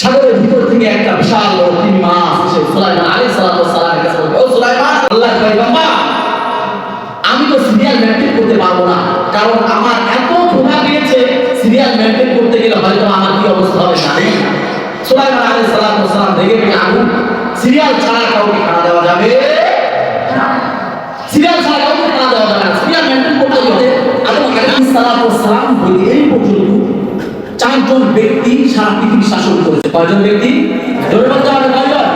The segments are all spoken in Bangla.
সাগরের ভিতর থেকে একটা বিশাল বড় তিমি মাছ এসে সুলাইমান ওয়াস সালামের কাছে বলল, ও সুলাইমান আল্লাহর পয়গম্বর আমি তো সিরিয়াল মেনটেন করতে পারব না। কারণ আমার এত ক্ষুধা পেয়েছে সিরিয়াল মেনটেন করতে গেলে হয়তো আমার কি অবস্থা হবে জানি সুলাইমান ওয়াস সালাম দেখে পেয়ে আগুন সিরিয়াল ছাড়া কাউকে খানা দেওয়া যাবে সিরিয়াল ছাড়া কাউকে খানা দেওয়া যাবে না। সিরিয়াল মেনটেন করতে গেলে সালাতু ওয়াস সালাম এই পর্যন্ত চারজন ব্যক্তি সারা পৃথিবী শাসন করেছে। কয়জন ব্যক্তি? কয়জন?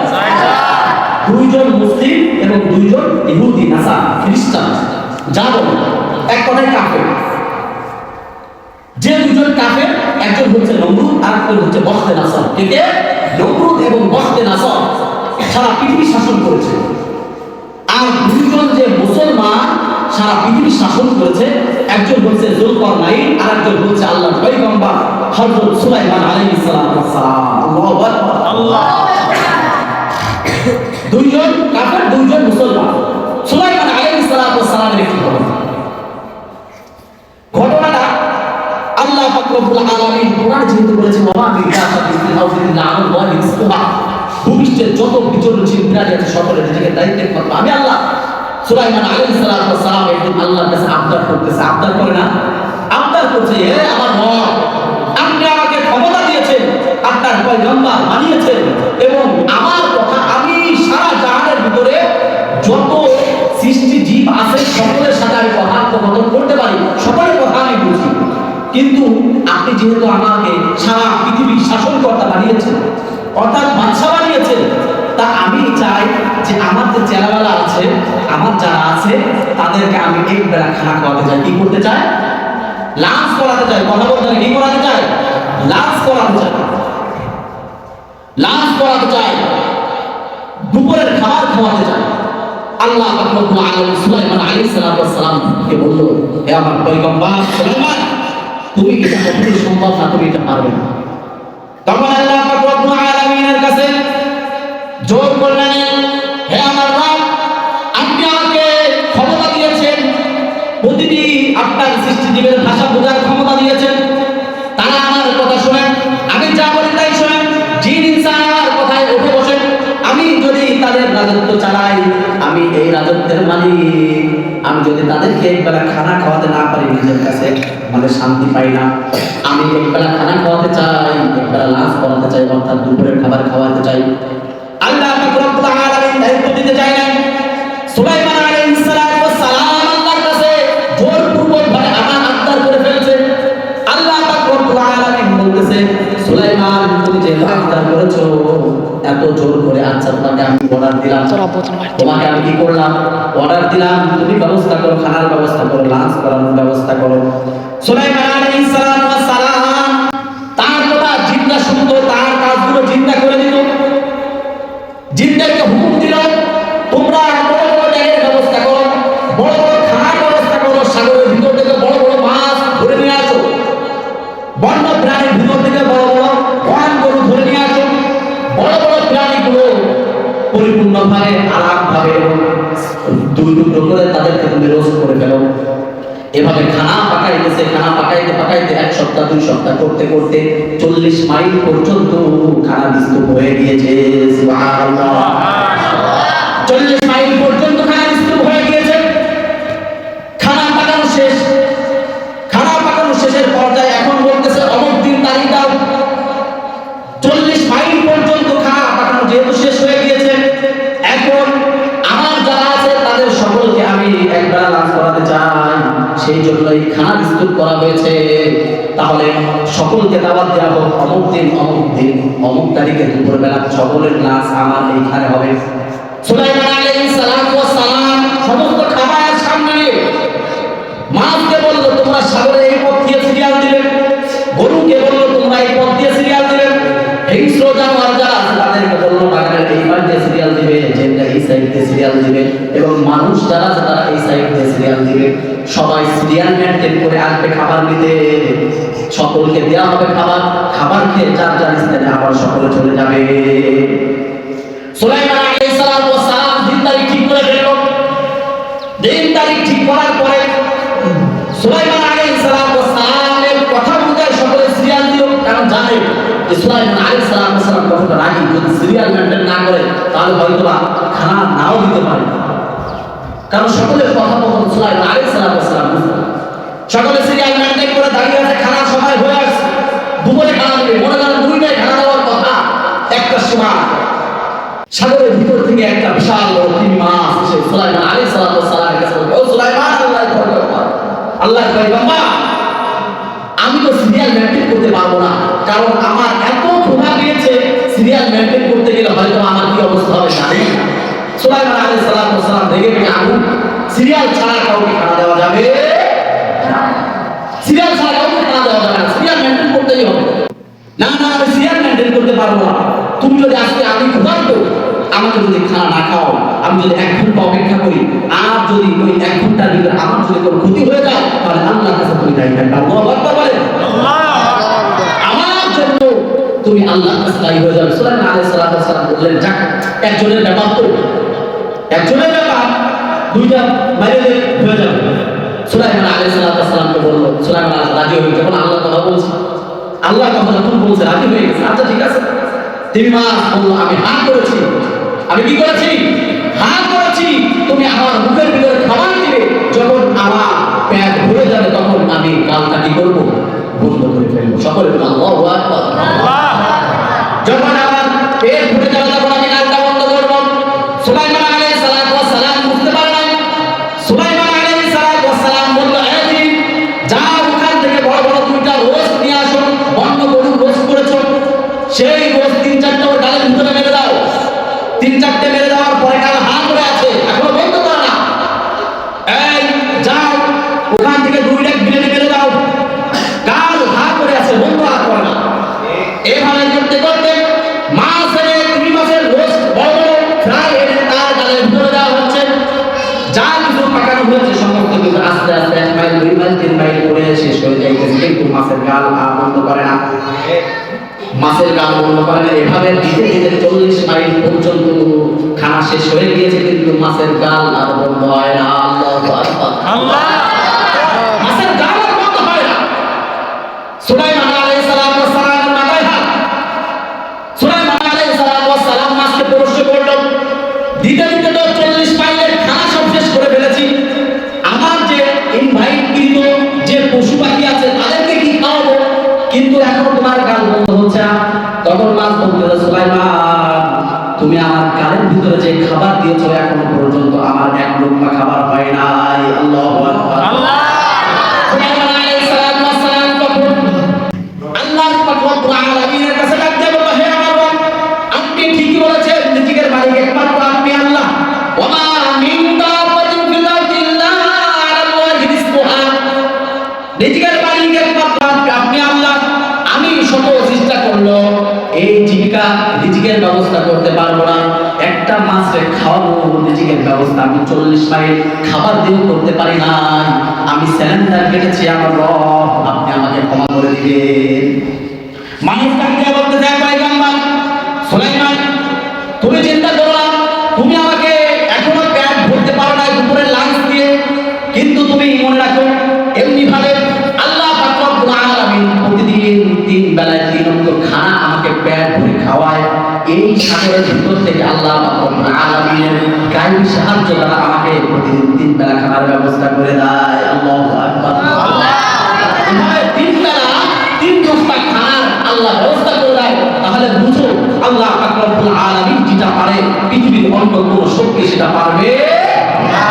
দুইজন মুসলিম এবং দুইজন ইহুদি নাসা খ্রিস্টান যাদব এক কথায় কাফের। যে দুজন কাফের, একজন হচ্ছে নমরুদ আর একজন হচ্ছে বখতে নাসর। কে কে নমরুদ এবং বখতে নাসর সারা পৃথিবী শাসন করেছে। আর দুইজন যে মুসলমান সারা পৃথিবী শাসন করেছে, একজন হচ্ছে জুলকরনাইন আর একজন হচ্ছে আল্লাহর পয়গম্বর। হযরত সুলাইমান আলাইহিস সালাম। আল্লাহু আকবার। আল্লাহ দুইজন কাফের দুইজন মুসলমান। সুলাইমান আলাইহিস ওয়াস সালামের একটি ঘটনা। ঘটনাটা আল্লাহ পাক রব্বুল আলামিন কোরআন যেহেতু বলেছে ওয়া মা বিকাশা বিল আরদি ইল্লা আল্লাহ রিজকুহা ভূমিষ্ঠের যত বিচরণ চিন্তারি আছে সকলের নিজেকে দায়িত্বের কথা আমি আল্লাহ সুলাইমান আলাইহিস সালাম আল্লাহর কাছে আবদার করতেছে। আবদার করে না আবদার করছে হে আমার রব আপনি আমাকে ক্ষমতা দিয়েছেন আপনার পয়গম্বর বানিয়েছেন এবং আমার কথা আমি সারা জাহানের ভিতরে যত সৃষ্টি জীব আছে, সকলের সাথে আমি কথোপকথন করতে পারি। সকলের কথা আমি বুঝি। কিন্তু আপনি যেহেতু আমাকে সারা পৃথিবীর শাসনকর্তা বানিয়েছেন, অর্থাৎ বাদশা বানিয়েছেন, তা আমি চাই যে আমার যে চেলাবেলা আছে, আমার যারা আছে, তাদেরকে আমি এক বেলা খানা খাওয়াতে চাই। কি করতে চাই লাঞ্চ করাতে চাই কথা বলতে কি করাতে চাই লাঞ্চ করাতে চাই করাতে চাই দুপুরের খাবার খাওয়াতে চাই আল্লাহ রব্বুল আলামিন সুলাইমান আলাইহিস সালাম কে বলল, হে আমার পয়গম্বর সুলাইমান, তুমি এটা কখনোই সম্ভব না তুমি এটা পারবে না? তখন আল্লাহ রব্বুল আলামিনের কাছে জোর করলেন, হে আমার রব, আপনি আমাকে ক্ষমতা দিয়েছেন। প্রতিটি আপনার সৃষ্টিজীবের ভাষা বোঝার ক্ষমতা দিয়েছেন। রাজত্ব চালাই, আমি এই রাজত্বের মালিক। আমি যদি তাদেরকে একবেলা খানা খাওয়াতে না পারি, নিজের কাছে মানে শান্তি পাই না। আমি একবেলা খানা খাওয়াতে চাই, একবেলা লাঞ্চ করাতে চাই, অর্থাৎ দুপুরের খাবার খাওয়াতে চাই। আল্লাহ রব্বুল দায়িত্ব দিতে চাইলেন। সুলাইমান সুলাইমান, তুমি যে করেছ এত জোর করে আচ্ছা তোমাকে আমি অর্ডার দিলাম। তোমাকে আমি কি করলাম? অর্ডার দিলাম তুমি ব্যবস্থা করো খানার ব্যবস্থা করো লাঞ্চ করানোর ব্যবস্থা করো। সুলাইমান আলাইহিস সালাম তার কথা জিন্দা শুনতো তার কাজগুলো জিন্দা করে দিত জিন্দাকে হুকুম দিল তোমরা বড় বড় জায়গার ব্যবস্থা করো বড় বড় খানার ব্যবস্থা করো সাগরের ভিতর থেকে বড় বড় মাছ ধরে নিয়ে আসো। বন্য প্রাণীর ভিতর থেকে বড় পরিপূর্ণভাবে আলাদভাবে দুই টুকরো করে তাদেরকে তুমি রোস্ট করে ফেলো। এভাবে খানা পাকাইতেছে, খানা পাকাইতে পাকাইতে এক সপ্তাহ, দুই সপ্তাহ করতে করতে চল্লিশ মাইল পর্যন্ত খানা বিস্তৃত হয়ে গিয়েছে। চল্লিশ মাইল পর্যন্ত খানা বিস্তৃত হয়ে গিয়েছে। খানা পাকানো শেষ। খানা পাকানো শেষের পর্যায়ে এখন বলতেছে, অমুক দিন তারিখ দাও। চল্লিশ মাইল পর্যন্ত খানা পাকানো যেহেতু শেষ সেই জন্যই খানা বিস্তুত করা হয়েছে। তাহলে সকলকে দাওয়াত দেওয়া হোক, অমুক দিন অমুক দিন, অমুক তারিখে দুপুরবেলা সকলের লাঞ্চ আমার এইখানে হবে। সামনে এই দিয়ে বলল, তোমরা এই দিয়ে তাদেরকে বলল এই সিরিয়াল দিবে। এই সাইড সিরিয়াল দিবে এবং মানুষ যারা তারা এই সাইড সিরিয়াল দিবে। সবাই সিরিয়াল মেনটেন করে আসবে, খাবার নিতে। সকলকে দেওয়া হবে খাবার। খাবার খেয়ে যার যার স্থানে আবার সকলে চলে যাবে। সুলাইমান ওয়াস সালাম দিন তারিখ ঠিক করে ফেলল। দিন তারিখ ঠিক করার পরে সুলাইমান ওয়াস সালামের কথা অনুযায়ী সকলে সিরিয়াল দিল। কারণ জানে সুলাইমান সালাম হয়তো বা খানা নাও দিতে পারে। কারণ সকলের কথা মতন সুলাইমান আলাইহিস সালাম। সকলে সিরিয়াল করে দাঁড়িয়ে আছে খানার সময় হয়ে আসছে। দুপুরে খানা মনে করেন খানা দেওয়ার কথা, একটা সময় সাগরের ভিতর থেকে একটা বিশাল বড় সুলাইমান আলাইহিস সালামের ও আল্লাহ আল্লাহ আমি তো সিরিয়াল মেনটেন করতে পারব না। কারণ আমার এত ক্ষুধা পেয়েছে সিরিয়াল মেনটেন করতে গেলে হয়তো আমার কি অবস্থা হবে জানি না। সুলাইমান আলাইহিস সালাম দেখে পেয়ে আগুন সিরিয়াল ছাড়া কাউকে খানা দেওয়া যাবে সিরিয়াল ছাড়া কাউকে খানা দেওয়া যাবে সিরিয়াল মেনটেন করতেই হবে। না না, আমি সিরিয়াল মেনটেন করতে পারব না। তুমি যদি আজকে আমি ক্ষুধার্ত, আমাকে যদি খানা না খাও, আমি যদি এক ঘণ্টা অপেক্ষা করি, আর যদি ওই এক ঘণ্টার ভিতরে আমার যদি কোনো ক্ষতি হয়ে যায়, তাহলে আল্লাহর কাছে তুমি দায়ী থাকবে। আল্লাহু বলেন। আমার জন্য তুমি আল্লাহর কাছে দায়ী হয়ে যাবে। আলাইহিস সালাম বললেন, যাক, একজনের ব্যাপার তো একজনের ব্যাপার, দুইটা বাইরে হয়ে যাবে। সুলাইমান আলাইহিস সালামকে বলল, সুলাইমান রাজি হয়ে যখন আল্লাহ বলছে। আল্লাহ যখন বলছে, রাজি হয়ে গেছে? আচ্ছা ঠিক আছে। বলল, আমি করেছি আমি কি করেছি? হাত করেছি তুমি আমার মুখের ভিতরে খাবার দিবে। যখন আমার ভরে যাবে, তখন আমি গালটা কি করব? বন্ধ করে সকলে আল্লাহু আকবার। যখন আমার পেট আস্তে আস্তে এক মাইল, দুই মাইল, তিন মাইল করে শেষ হয়ে যাইতেছে কিন্তু মাছের গাল বন্ধ করে না। মাছের গাল বন্ধ করে না। এভাবে দিতে দিতে চল্লিশ মাইল পর্যন্ত খানা শেষ হয়ে গিয়েছে, কিন্তু মাছের গাল আর বন্ধ হয় না। আল্লাহ আকবার। কিন্তু এখন তোমার গান বন্ধ হচ্ছে তখন মাছ বলতে সুলাইমান, তুমি আমার গানের ভিতরে যে খাবার দিয়েছ এখনও পর্যন্ত আমার এক লোকমা খাবার হয় নাই। আল্লাহু রিজিকের ব্যবস্থা করতে পারব না। একটা মাছের খাওয়াবো রিজিকের ব্যবস্থা আমি চল্লিশ মাইল খাবার দিয়েও করতে পারি না আমি স্যালেন্ডার কেটেছি, আমার রব, আপনি আমাকে ক্ষমা করে দিবেন। মানুষ কাকে বলতে যায় পয়গম্বর, সুলাইমান, তুমি চিন্তা করো তারা আমাকে প্রতিদিন তিন বেলা খাবার ব্যবস্থা করে দেয়। আল্লাহ তিন বেলা আল্লাহ ব্যবস্থা তাহলে বুঝো, আল্লাহ আকরাবুল আলামিন যেটা পারে, পৃথিবীর অন্য কোনো শক্তি সেটা পারবে। না